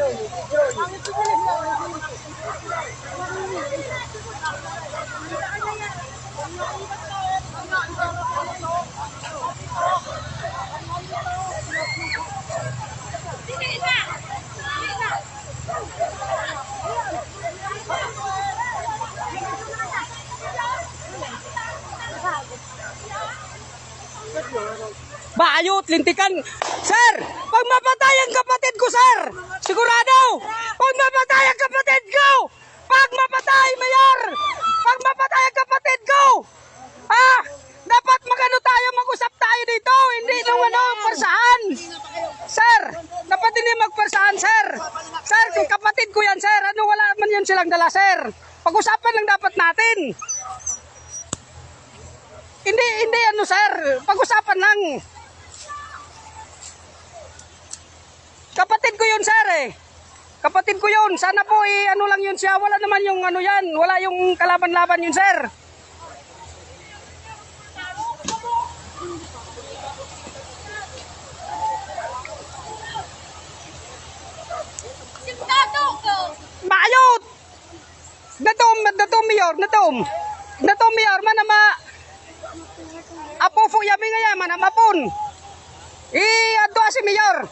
就你，就你。Bayot, lintikan. Sir, pag mapatay ang kapatid ko, sir. Sigurado. Pag mapatay ang kapatid ko. Pag mapatay, mayor. Pag mapatay ang kapatid ko. Ah, dapat magano tayo, mag-usap tayo dito. Hindi nung ano, persahan. Sir, dapat hindi magpersahan, sir. Sir, kung kapatid ko yan, sir, ano wala man yun silang dala, sir. Pag-usapan lang dapat natin. Hindi, hindi ano, sir. Pag-usapan lang. Kapatid ko yun, sir, eh. Kapatid ko yun. Sana po, eh, ano lang yun siya. Wala naman yung ano yan. Wala yung kalaban-laban yun, sir. Bayot! Natom, natom, mayor, natom. Natom, mayor, manama. Apo fo yami nga yaman, amapon. Eh, ato si mayor.